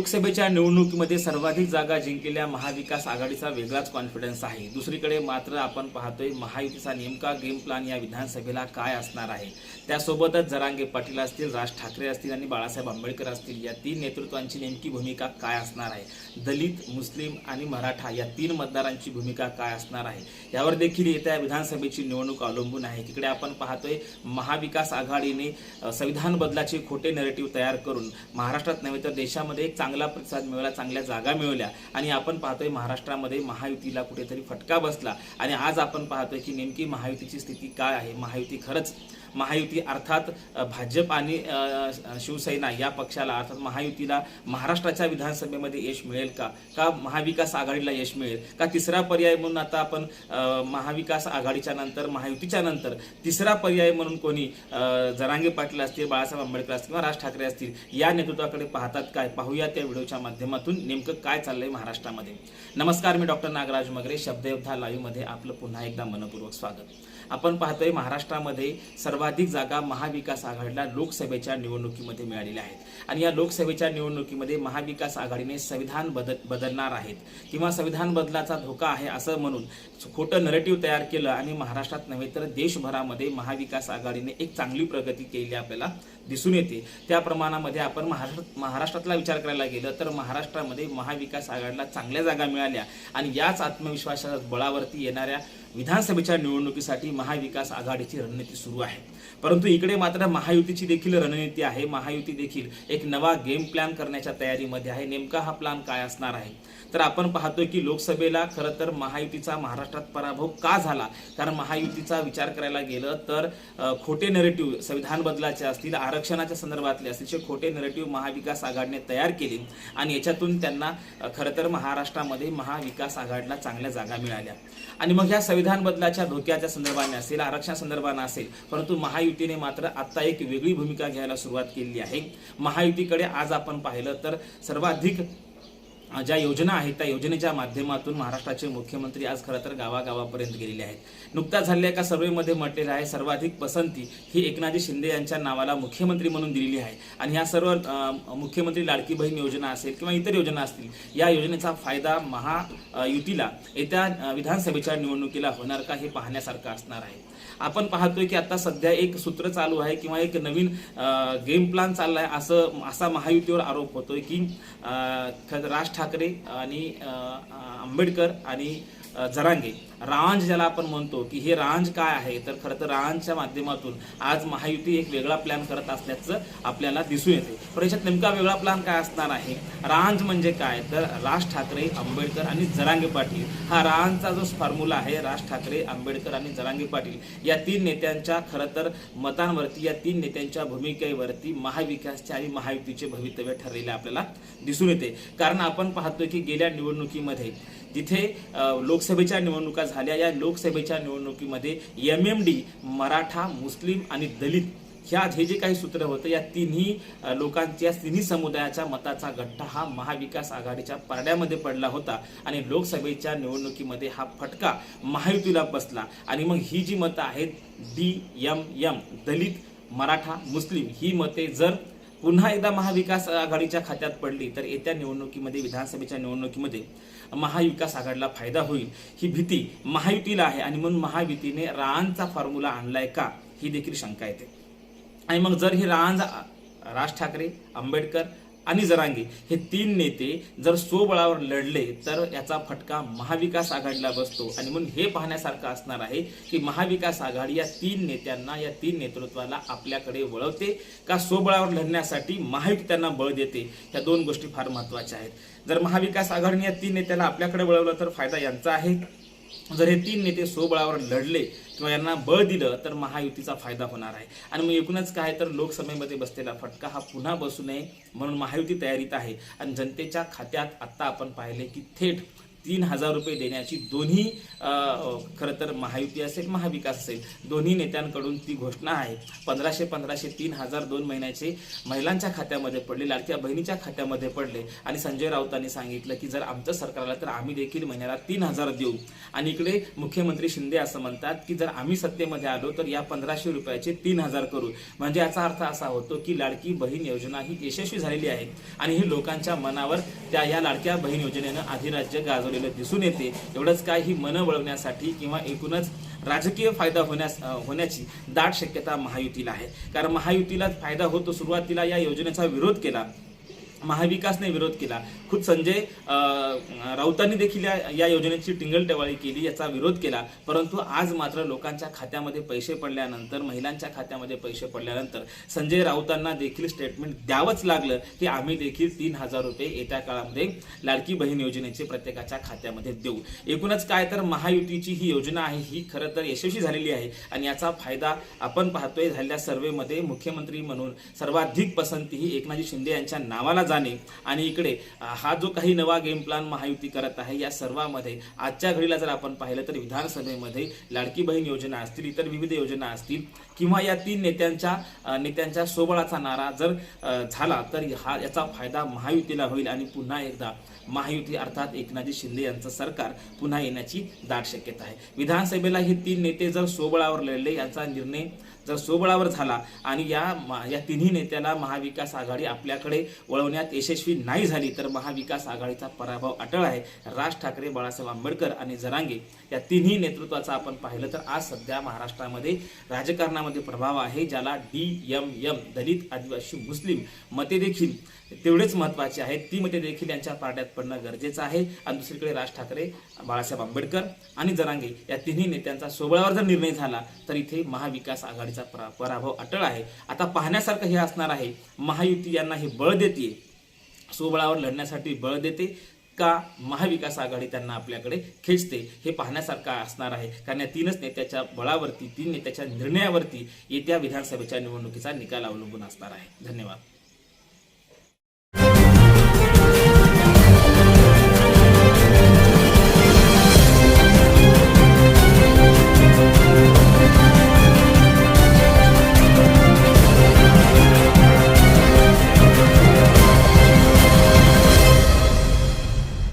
लोकसभेच्या निवडणुकीमध्ये सर्वाधिक जागा जिंकलेल्या महाविकास आघाडीचा वेगळाच कॉन्फिडन्स आहे. दुसरीकडे मात्र आपण पाहतोय महायुतीचा नेमका गेम प्लॅन या विधानसभेला काय असणार आहे? त्यासोबतच जरांगे पाटील असतील राज ठाकरे असतील आणि बाळासाहेब आंबेडकर असतील या तीन नेतृत्वांची नेमकी भूमिका काय असणार आहे? दलित मुस्लिम आणि मराठा या तीन मतदारांची भूमिका काय असणार आहे? यावर देखील येत्या विधानसभेची निवडणूक अवलंबून आहे. तिकडे आपण पाहतोय महाविकास आघाडीने संविधान बदलाचे खोटे नेरेटिव्ह तयार करून महाराष्ट्रात नव्हे तर देशामध्ये एक चांगला प्रतिसाद मिळाला चांगल्या जागा मिळवल्या आणि आपण पाहतोय महाराष्ट्रामध्ये महायुतीला कुठेतरी फटका बसला. आणि आज आपण पाहतोय की नेमकी महायुतीची स्थिती काय आहे? महायुती खरंच महायुती अर्थात भाजप आणि शिवसेना या पक्षाला अर्थात महायुतीला महाराष्ट्राच्या विधानसभेमध्ये यश मिळेल का? का महाविकास आघाडीला यश मिळेल? का तिसरा पर्याय म्हणून आता आपण महाविकास आघाडीच्या नंतर महायुतीच्या नंतर तिसरा पर्याय म्हणून कोणी जरांगे पाटील असतील बाळासाहेब आंबेडकर असतील किंवा राज ठाकरे असतील या नेतृत्वाकडे पाहतात काय? पाहूया या व्हिडिओच्या माध्यमातून नेमकं काय चाललंय महाराष्ट्रामध्ये. नमस्कार मी डॉक्टर नागराज मगरे शब्दयोद्धा लाईव्हमध्ये आपलं पुन्हा एकदा मनपूर्वक स्वागत. आपण पाहतोय महाराष्ट्रामध्ये सर्वाधिक जागा महाविकास आघाडीला लोकसभेच्या निवडणुकीमध्ये मिळालेल्या आहेत. आणि या लोकसभेच्या निवडणुकीमध्ये महाविकास आघाडीने संविधान बदल बदलणार आहेत. किंवा संविधान बदलाचा धोका आहे असं म्हणून खोटं नरेटिव्ह तयार केलं आणि महाराष्ट्रात नव्हे तर देशभरामध्ये महाविकास आघाडीने एक चांगली प्रगती केली आपल्याला दिसून येते. त्या प्रमाणामध्ये आपण महाराष्ट्र महाराष्ट्रातला विचार करायला गेलं तर महाराष्ट्रामध्ये महाविकास आघाडीला चांगल्या जागा मिळाल्या. आणि याच आत्मविश्वासाच्या बळावरती येणाऱ्या विधानसभेच्या निवडणुकीसाठी महाविकास आघाडीची रणनीती सुरू आहे. परंतु इकडे मात्र महायुतीची देखील रणनीती आहे. महायुती देखील एक नवा गेम प्लॅन करण्याच्या तयारीमध्ये आहे. नेमका हा प्लॅन काय असणार आहे? तर आपण पाहतोय की लोकसभेला खरं तर महायुतीचा महाराष्ट्रात पराभव का झाला? कारण महायुतीचा विचार करायला गेलं तर खोटे नेरेटिव्ह संविधान बदलाचे असतील आरक्षणाच्या संदर्भातले असतील असे खोटे नेरेटिव्ह महाविकास आघाडीने तयार केले. आणि याच्यातून त्यांना खरं तर महाराष्ट्रामध्ये महाविकास आघाडीला चांगल्या जागा मिळाल्या. आणि मग ह्या संविधान बदलाच्या धोक्याच्या संदर्भाने असेल आरक्षण संदर्भाने असेल परंतु महायुतीने मात्र आता एक वेगळी भूमिका घ्यायला सुरुवात केलेली आहे. महायुतीकडे आज आपण पाहिलं तर सर्वाधिक ज्या योजना आहेत त्या योजनेच्या माध्यमातून महाराष्ट्राचे मुख्यमंत्री आज खरं तर गावागावापर्यंत गेलेले आहेत. नुकताच झालेल्या एका सर्व्हेमध्ये म्हटलेलं आहे सर्वाधिक पसंती ही एकनाथजी शिंदे यांच्या नावाला मुख्यमंत्री म्हणून दिलेली आहे. आणि ह्या सर्व मुख्यमंत्री लाडकी बहीण योजना असेल किंवा इतर योजना असतील या योजनेचा फायदा महायुतीला येत्या विधानसभेच्या निवडणुकीला होणार का हे पाहण्यासारखं असणार आहे. आपण पाहतोय की आता सध्या एक सूत्र चालू आहे किंवा एक नवीन गेम प्लॅन आहे असं असा महायुतीवर आरोप होतोय की राष्ट्र राज ठाकरे आणि आंबेडकर आणि जरांगे. रांज ज्याला आपण म्हणतो की हे रांज काय आहे? तर खरं तर रांजच्या माध्यमातून आज महायुती एक वेगळा प्लॅन करत असल्याचं आपल्याला दिसून येते. पण नेमका वेगळा प्लॅन काय असणार आहे? रांज म्हणजे काय? तर राज ठाकरे आंबेडकर आणि जरांगे पाटील. हा रांजचा जो फॉर्म्युला आहे राज ठाकरे आंबेडकर आणि जरांगे पाटील या तीन नेत्यांच्या खरं तर मतांवरती या तीन नेत्यांच्या भूमिकेवरती महाविकासचे आणि महायुतीचे भवितव्य ठरलेले आपल्याला दिसून येते. कारण आपण पाहतोय की गेल्या निवडणुकीमध्ये जिथे लोकसभेच्या निवडणुका झाल्या. या लोकसभेच्या निवडणुकीमध्ये एम एम डी मराठा मुस्लिम आणि दलित ह्या हे जे काही सूत्र होतं या तिन्ही लोकांच्या या तिन्ही समुदायाच्या मताचा गट्टा हा महाविकास आघाडीच्या परड्यामध्ये पडला होता. आणि लोकसभेच्या निवडणुकीमध्ये हा फटका महायुतीला बसला. आणि मग ही जी मतं आहेत D M M Dalit Maratha मुस्लिम ही मते जर पुन्हा एकदा महाविकास आघाडीच्या खात्यात पडली तर येत्या निवडणुकीमध्ये विधानसभेच्या निवडणुकीमध्ये महाविकास आघाडीला फायदा होईल ही भीती महायुतीला आहे. आणि म्हणून महायुतीने रानचा फॉर्म्युला आणलाय का ही देखील शंका येते. आणि मग जर ही रांज राज ठाकरे आंबेडकर आणि जरांगे हे तीन नेते जर स्वबळावर लढले तर याचा फटका महाविकास आघाडीला बसतो. आणि म्हणून हे पाहण्यासारखं असणार आहे की महाविकास आघाडी या तीन नेत्यांना या तीन नेतृत्वाला आपल्याकडे वळवते का स्वबळावर लढण्यासाठी महायुती त्यांना बळ देते? या दोन गोष्टी फार महत्त्वाच्या आहेत. जर महाविकास आघाडीने या तीन नेत्याला आपल्याकडे वळवलं तर फायदा यांचा आहे. जर हे तीन नेते स्वबळावर लढले किंवा यांना बळ दिलं तर महायुतीचा फायदा होणार आहे. आणि मग एकूणच काय तर लोकसभेमध्ये बसलेला फटका हा पुन्हा बसू नये म्हणून महायुती तयारीत आहे. आणि जनतेच्या खात्यात आता आपण पाहिले की थेट तीन हजार रुपये देण्याची दोन्ही खरं तर महायुती असेल महाविकास असेल दोन्ही नेत्यांकडून ती घोषणा आहे. पंधराशे पंधराशे तीन हजार दोन महिन्याचे महिलांच्या खात्यामध्ये पडले लाडक्या बहिणीच्या खात्यामध्ये पडले. आणि संजय राऊतांनी सांगितलं की जर आमचं सरकार आलं तर आम्ही देखील महिन्याला तीन हजार देऊ. आणि इकडे मुख्यमंत्री शिंदे असं म्हणतात की जर आम्ही सत्तेमध्ये आलो तर या पंधराशे रुपयाचे तीन हजार करू. म्हणजे याचा अर्थ असा होतो की लाडकी बहीण योजना ही यशस्वी झालेली आहे. आणि ही लोकांच्या मनावर त्या या लाडक्या बहीण योजनेनं अधिराज्य गाजवलेलं दिसून येते. एवढंच काय ही मनं वळवण्यासाठी किंवा एकूणच राजकीय फायदा होण्यास होण्याची दाट शक्यता महायुतीला आहे. कारण महायुतीला फायदा होतो सुरुवातीला या योजनेचा विरोध केला. महाविकासने विरोध केला. खुद संजय राऊतांनी देखील या या योजनेची टिंगलटवाळी केली याचा विरोध केला. परंतु आज मात्र लोकांच्या खात्यामध्ये पैसे पडल्यानंतर महिलांच्या खात्यामध्ये पैसे पडल्यानंतर संजय राऊतांना देखील स्टेटमेंट द्यावंच लागलं की आम्ही देखील तीन हजार रुपये येत्या काळामध्ये लाडकी बहीण योजनेचे प्रत्येकाच्या खात्यामध्ये देऊ. एकूणच काय तर महायुतीची ही योजना आहे ही खरं तर यशस्वी झालेली आहे. आणि याचा फायदा आपण पाहतोय झालेल्या सर्व्हेमध्ये मुख्यमंत्री म्हणून सर्वाधिक पसंती ही एकनाथजी शिंदे यांच्या नावाला जाणे. आणि इकडे हा जो काही नवा गेम प्लॅन महायुती करत आहे या सर्वांमध्ये आजच्या घडीला जर आपण पाहिलं तर विधानसभेमध्ये लाडकी बहीण योजना असतील इतर विविध योजना असतील किंवा या तीन नेत्यांच्या नेत्यांच्या सोबळाचा नारा जर झाला तर हा याचा फायदा महायुतीला होईल आणि पुन्हा एकदा महायुती अर्थात एकनाथजी शिंदे यांचं सरकार पुन्हा येण्याची दाट शक्यता आहे. विधानसभेला हे तीन नेते जर सोबळावर लढले याचा निर्णय तर सोबळावर झाला. आणि या या तिन्ही नेत्याला महाविकास आघाडी आपल्याकडे वळवण्यात यशस्वी नाही झाली तर महाविकास आघाडीचा पराभव अटळ आहे. राज ठाकरे बाळासाहेब आंबेडकर आणि जरांगे या तिन्ही नेतृत्वाचा आपण पाहिलं तर आज सध्या महाराष्ट्रामध्ये राजकारणामध्ये प्रभाव आहे ज्याला डी एम एम दलित आदिवासी मुस्लिम मते देखील तेवढेच महत्त्वाचे आहेत. ती मते देखील यांच्या पारड्यात पडणं गरजेचं आहे. आणि दुसरीकडे राज ठाकरे बाळासाहेब आंबेडकर आणि जरांगे या तिन्ही नेत्यांचा सोबळावर जर निर्णय झाला तर इथे महाविकास आघाडीचा परा पराभव अटळ आहे. आता पाहण्यासारखं हे असणार आहे महायुती यांना हे बळ देते सोबळावर लढण्यासाठी बळ देते का महाविकास आघाडी त्यांना आपल्याकडे खेचते हे पाहण्यासारखं असणार आहे. कारण या तीनच नेत्याच्या बळावरती तीन नेत्याच्या निर्णयावरती येत्या विधानसभेच्या निवडणुकीचा निकाल अवलंबून असणार आहे. धन्यवाद.